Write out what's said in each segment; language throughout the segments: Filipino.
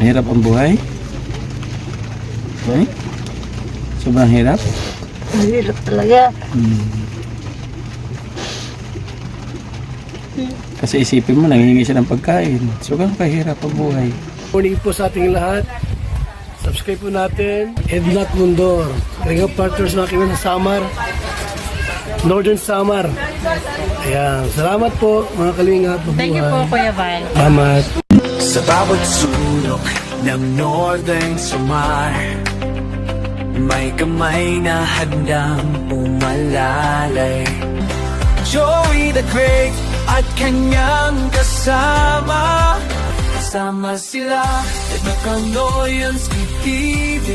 Mahirap ang buhay? Okay? Sobrang hirap? Mahirap talaga. Hmm. Kasi isipin mo, nangihingi siya ng pagkain. So, ganun kahirap ang buhay. Morning po sa ating lahat. Subscribe po natin. Ednat Mundor. Ring of Partners mga kaibigan sa Samar. Northern Samar. Ayan. Salamat po mga kalingap. Thank you po, Kuya Val. Salamat. Sa bawat sulok ng Northern Samar May kamay na handang umalalay Joey the Great at kanyang kasama. Kasama sila at Nakanoyanski TV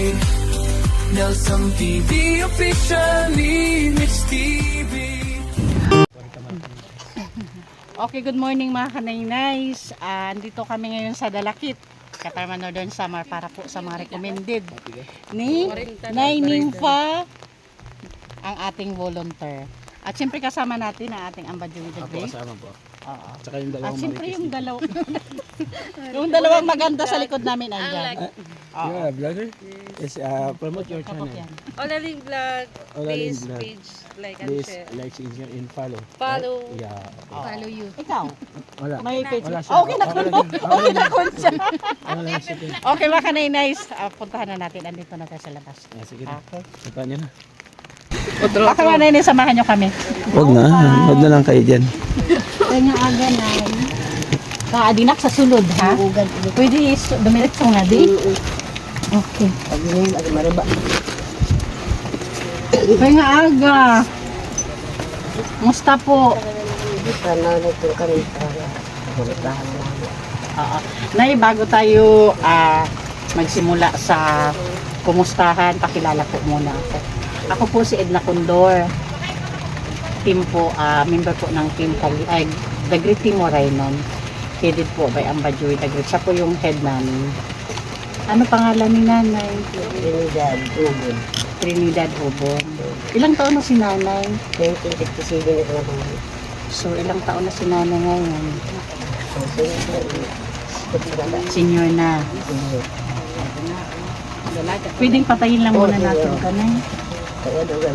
Nelson TV officially Okay, good morning mga kanay-nice. Ah, andito kami ngayon sa Dalakit, Katarman Northern Samar para po sa mga recommended ni Nay Nympha, ang ating volunteer. At siyempre kasama natin ang ating the Great. Kasama po. Oo. Tsaka yung At siyempre yung dalaw yung dalawang maganda sa likod namin ay dyan. Yeah, vlogger? Yes, uh, promote your channel. Olaling Vlog, Olaling please Vlog. page, like and Please share. like, share, and follow. Follow. Yeah. Follow you. Ikaw, Wala. may page. Wala siya. Okay na kun. Okay na kun siya. Okay mga kanay-nice, Ah, puntahan na natin. Andito na tayo sa labas. Ah, sige na. Okay. Punta niyo na. Baka mga nanay, samahan nyo kami. Huwag na. Huwag na lang kayo dyan. Kanya aga na. Kaadinak sa sulod, ha? Pwede dumiretso nga, di? Okay. Kaya nga aga. Musta po? Oo. Nay, bago tayo ah, magsimula sa kumustahan, pakilala po muna ako. Ako po si Edna Condor. Team po, ah, member po ng team Kali, ay, The Great Team Morainon. Headed po by Ambadjoy The Great. Siya po yung head namin. Ano pangalan ni nanay? Trinidad, Ubon. Trinidad Hubon. Ilang taon na si nanay? 1957 ito naman. So, ilang taon na si nanay ngayon? Senior na. Pwedeng patayin lang muna natin ka na. Kaya doon.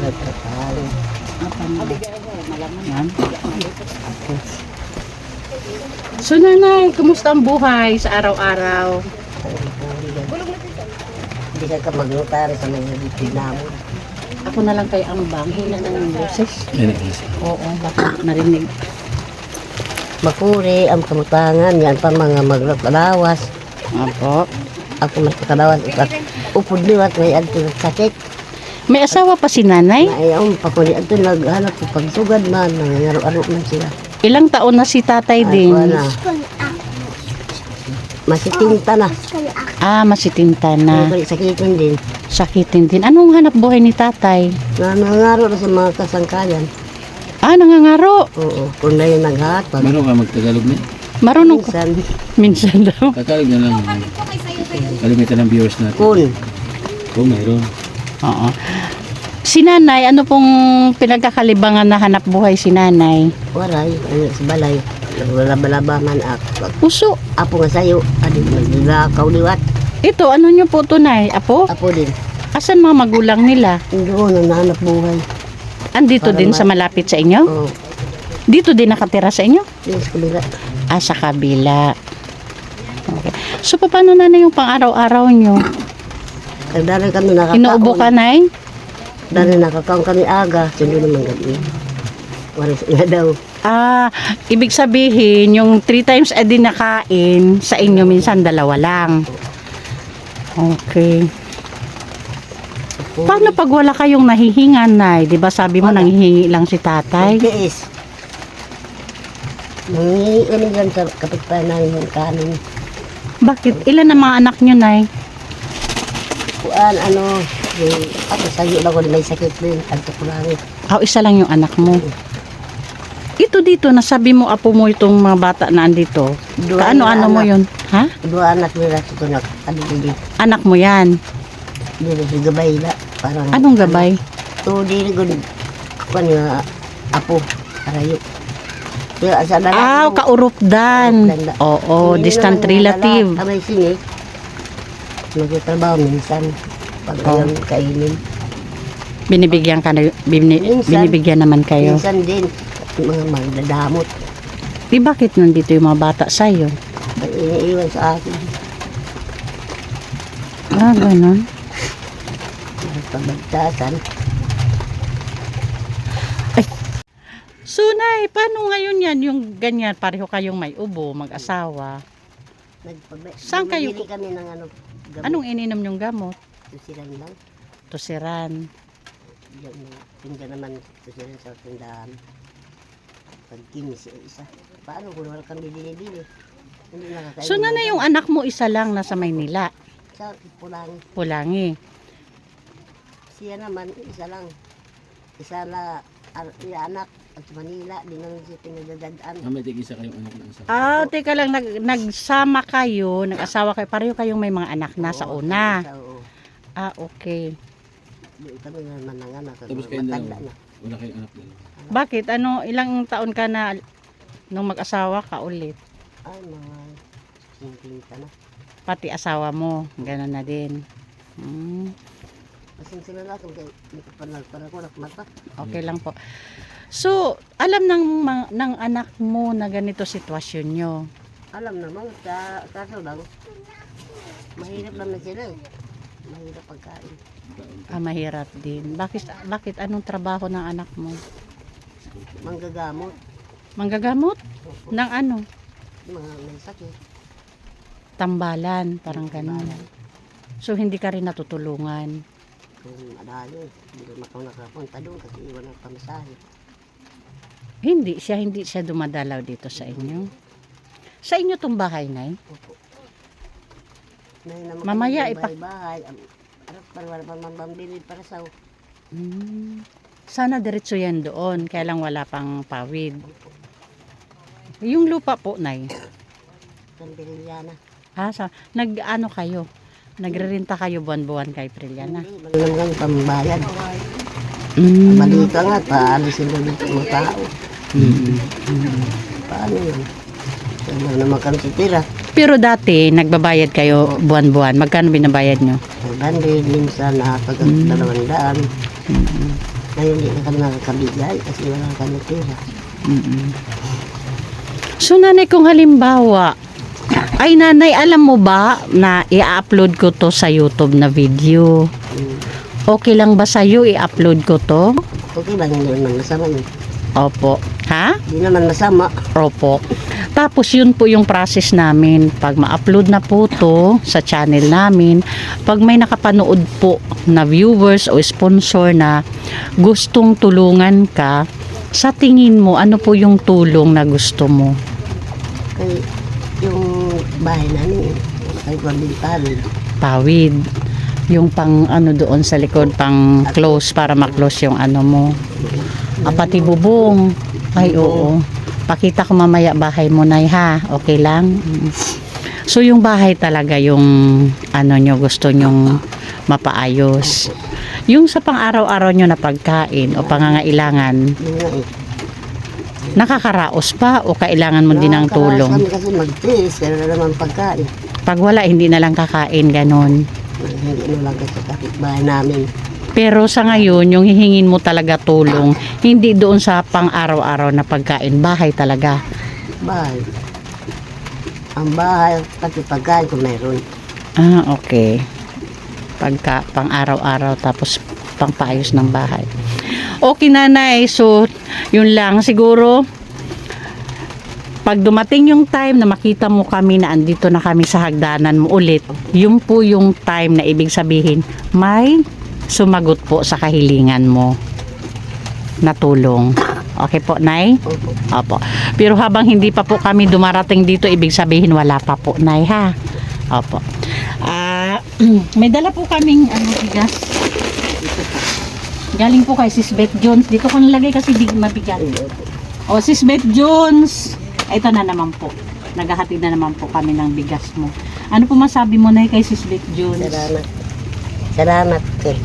Apa na? Yan. Okay. So nanay, kumusta ang buhay sa araw-araw? Hindi ka ka maglutari sa mga bitid namin. Ako na lang kay ang hila na ng boses. Oo, baka narinig. Makuri, ang kamutangan, yan pa mga maglutalawas. Apo. Ako mas katalawas, upat. Upod niwat, may adto sakit. May asawa pa si nanay? Na ayaw, pakuli adto naghanap ng pagsugad man, nangangaro-aro man sila. Ilang taon na si tatay din? Ay, wala. Masitinta na. Ah, masitinta na. May sakitin din. Sakitin din. Anong hanap buhay ni tatay? Na nangangaro na sa mga kasangkayan. Ah, nangangaro. Oo, kung na yung naghatag. Meron ka magtagalog na? Marunong ka. Minsan, Minsan daw. Tagalog na lang. Kalimitan ng viewers natin. kun. Kung mayroon. Oo. Si nanay, ano pong pinagkakalibangan na hanap buhay si nanay? Waray, ano sa balay. Wala balaba man ako. Puso. Apo nga sayo, adi naglakaw liwat. Ito, ano nyo po tunay? Apo? Apo din. Asan mga magulang nila? Doon ang nahanap buhay. Andito Para din ma- sa malapit sa inyo? Oo, Dito din nakatira sa inyo? yes, kulira. Ah, sa kabila. Okay. So, paano na yung pang-araw-araw nyo? Kagdari kami nakakaon. Inuubo ka, Nay? Dari nakakaon kami aga. Sundo naman gabi. Waris nga daw. Ah, ibig sabihin, yung three times a day na kain, sa inyo minsan dalawa lang. Okay. Paano pag wala kayong nahihingan, Nay? Di ba sabi mo, nanghihingi lang si tatay? Tiis. Nangingi kami dyan sa kapitbahay namin yung kanin. Bakit? Ilan ang mga anak nyo, Nay? Kuan, ano, yung ako sayo lang ko may sakit din. Kanto ko lang. Oh, isa lang yung anak mo. Ito dito, nasabi mo, apo mo itong mga bata na andito. Dua Kaano-ano na mo yun? Ha? Dua anak nila ito na ano. Anak mo yan. Dili si gabay na. Parang Anong gabay? to dili gud kuan nga apo arayo. Ah, kaurupdan. Oo, distant relative. Amay sini. Nagtatrabaho minsan. Pag Oh. ayaw kainin. Binibigyan ka na, bini- Minsan. binibigyan naman kayo. Minsan din, mga magdadamot. Di bakit nandito yung mga bata sa'yo? Ay, iniiwan sa akin. Ah, ganun. Pabagtasan. So, Nay, paano ngayon yan? Yung ganyan, pareho kayong may ubo, mag-asawa. Saan kayo bumibili kami ng ano, gamot. Anong ininom yung gamot? Tusiran lang. Tusiran. Diyan, tinda naman tusiran sa tindahan. Pag kinis yung isa. Paano kung wala kami binibili? So, nanay, yung anak mo isa lang nasa Maynila, Sa pulang. Pulangi. Siya naman, isa lang. Isa na ar- anak at Manila, di naman siya pinagdadaan. Ah, may tig-isa kayong anak na isa. Ah, teka lang, nag, nagsama kayo, nag-asawa kayo, pareho kayong may mga anak na sa una. sa- Oo. Ah, okay. Di kami naman ng anak. Tapos kayo matanda na. Wala kayong anak na. Bakit? Ano, ilang taon ka na nung mag-asawa ka ulit? Ay, mga 50 na. Pati asawa mo, gano'n na din. Hmm, Pasensya na lang kung kay- hindi ko pa nagpara ko mata. okay lang po. So, alam ng, ng anak mo na ganito sitwasyon nyo. Alam naman, sa kaso lang, mahirap naman sila eh. Mahirap pagkain. Ah, mahirap din. Bakit, bakit anong trabaho ng anak mo? Manggagamot, Manggagamot? Ng ano? mga may sakit. Tambalan, parang ganun. So, hindi ka rin natutulungan. Kung adayo, hindi ko makaw nakapunta doon kasi iwan ang pamasahe. Hindi siya, hindi siya dumadalaw dito sa inyo. Sa inyo tong bahay, Nay? Opo. May naman Mamaya kami ipa- bahay-bahay. Para wala pa mambambili para sa Hmm. Sana diretso yan doon, kaya lang wala pang pawid. Yung lupa po, Nay. Sandiliana. Ha, sa, nag-ano kayo? Nagre-renta kayo buwan-buwan kay Priliana? Hindi, wala naman pambayad. Mm. Mali ka nga, paalisin na dito mga tao. Paano yun? Saan lang naman kami titira? Pero dati, nagbabayad kayo buwan-buwan. Magkano binabayad nyo? Bandid, minsan nakapag Mm. dalawang daan. Ngayon hindi na kami nakakabigay kasi wala kami tira. So nanay, kung halimbawa, ay nanay, alam mo ba na i-upload ko to sa YouTube na video? Okay lang ba sa'yo i-upload ko to? Okay lang, hindi naman masama yun. Opo. Ha? Hindi naman masama. Opo. Tapos yun po yung process namin. Pag ma-upload na po to sa channel namin, pag may nakapanood po na viewers o sponsor na gustong tulungan ka, sa tingin mo, ano po yung tulong na gusto mo? Bahay namin, kay Pabintal. Pawid. Yung pang ano doon sa likod, pang close para ma-close yung ano mo. Ah, pati bubong. Ay, oo. Pakita ko mamaya bahay mo, Nay, ha? Okay lang? So, yung bahay talaga yung ano nyo, gusto nyong mapaayos. Yung sa pang-araw-araw nyo na pagkain o pangangailangan, eh. Nakakaraos pa o kailangan mo din ng tulong? kami kasi pero wala naman pagkain. Pag wala, hindi na lang kakain, ganon. Hindi na lang kasi kapitbahay namin. Pero sa ngayon, yung hihingin mo talaga tulong, hindi doon sa pang-araw-araw na pagkain, bahay talaga. Bahay. Ang bahay, pati pagkain kung meron. Ah, okay. Pagka, pang-araw-araw, tapos pangpaayos ng bahay. Okay, nanay. So, yun lang. Siguro, pag dumating yung time na makita mo kami na andito na kami sa hagdanan mo ulit, yun po yung time na ibig sabihin, may sumagot po sa kahilingan mo na tulong. Okay po, Nay? Opo. Pero habang hindi pa po kami dumarating dito, ibig sabihin wala pa po, Nay, ha? Opo. Ah, may dala po kaming ano, bigas. Galing po kay Sis Beth Jones. Dito ko nalagay kasi big mabigat. O, Sis Beth Jones. Ito na naman po. Naghahatid na naman po kami ng bigas mo. Ano po masabi mo na kay Sis Beth Jones? Salamat. Salamat eh.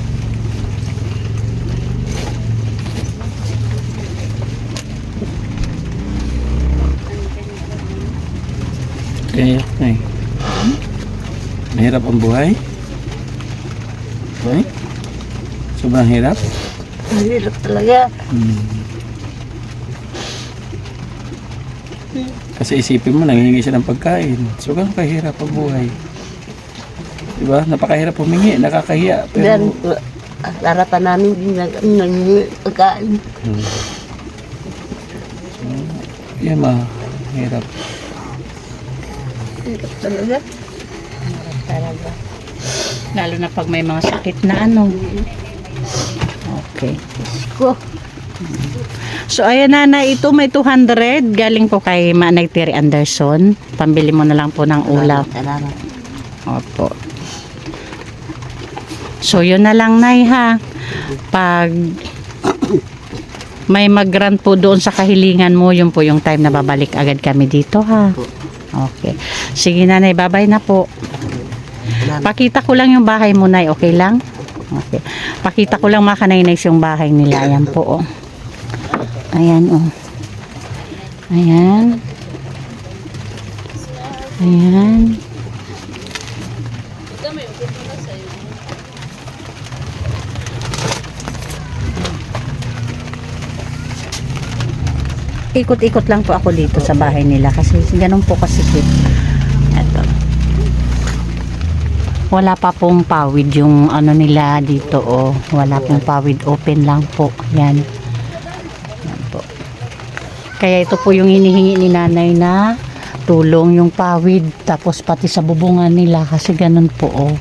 Kaya, ay. Mahirap ang buhay. Ay? Sobrang hirap? Mahirap talaga. Hmm. Kasi isipin mo, nangingi siya ng pagkain. So, gano'ng kahirap ang buhay? Diba? Napakahirap humingi, nakakahiya. Yan, Pero, harapan namin din nag nang pagkain. yan ma, hirap. Hirap talaga. Talaga. Lalo na pag may mga sakit na ano. Okay. Ko, So ayan na na ito may 200 galing po kay Manay Terry Anderson. Pambili mo na lang po ng ulam. Salamat. Opo. So yun na lang Nay ha. Pag may mag-grant po doon sa kahilingan mo, yun po yung time na babalik agad kami dito ha. Okay. Sige nanay, bye-bye na po. Pakita ko lang yung bahay mo, Nay. Okay lang? Okay. Pakita ko lang mga kanay yung bahay nila. Ayan po, oh. Ayan, oh. Ayan. Ayan. Ikot-ikot lang po ako dito sa bahay nila kasi ganun po kasikip. Eto wala pa pong pawid yung ano nila dito oh. Wala pong pawid open lang po. Yan. Yan po. Kaya ito po yung hinihingi ni nanay na tulong yung pawid tapos pati sa bubungan nila kasi ganun po oh.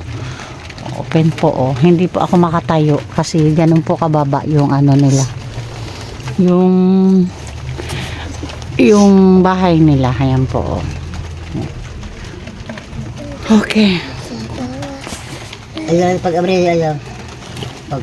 Open po oh. Hindi po ako makatayo kasi ganun po kababa yung ano nila. Yung yung bahay nila. Ayan po oh. Okay. Ayan, pag-abri, ayan. Pag,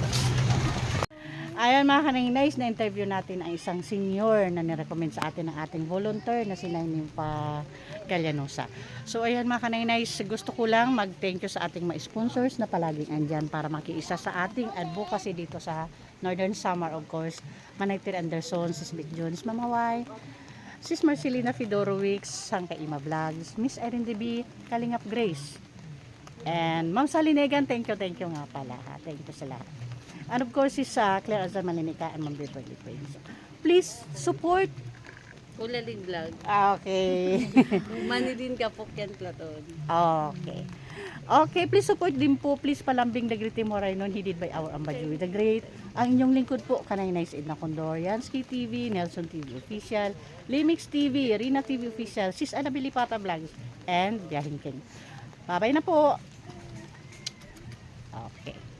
Ayan mga kaninays, na-interview natin ang isang senior na nirecommend sa atin ng ating volunteer na si Nainin pa Galyanosa. So ayan mga kaninays, gusto ko lang mag-thank you sa ating mga sponsors na palaging andyan para makiisa sa ating advocacy dito sa Northern Samar of course. Manaytir Anderson, Sis Vic Jones, Mama Y, Sis Marcelina Fedorowicz, Sangka Ima Vlogs, Miss Erin DB, Kalingap Grace. And Ma'am Salinegan, thank you, thank you nga pala. ha. Thank you sa lahat. And of course, is uh, Claire Azar Malinica and Ma'am Beverly Prince. Please support. Ulaling vlog. Ah, Okay. Mani din ka Pokyan Platon. okay. Okay, please support din po. Please palambing the great Timoray non heeded by our Ambajui the Great. Ang inyong lingkod po, kanay Nice Edna Condor, Yansky TV, Nelson TV Official, Limix TV, Rina TV Official, Sis Annabelle Pata Vlogs, and Biyahin King. Bye-bye na po. Okay.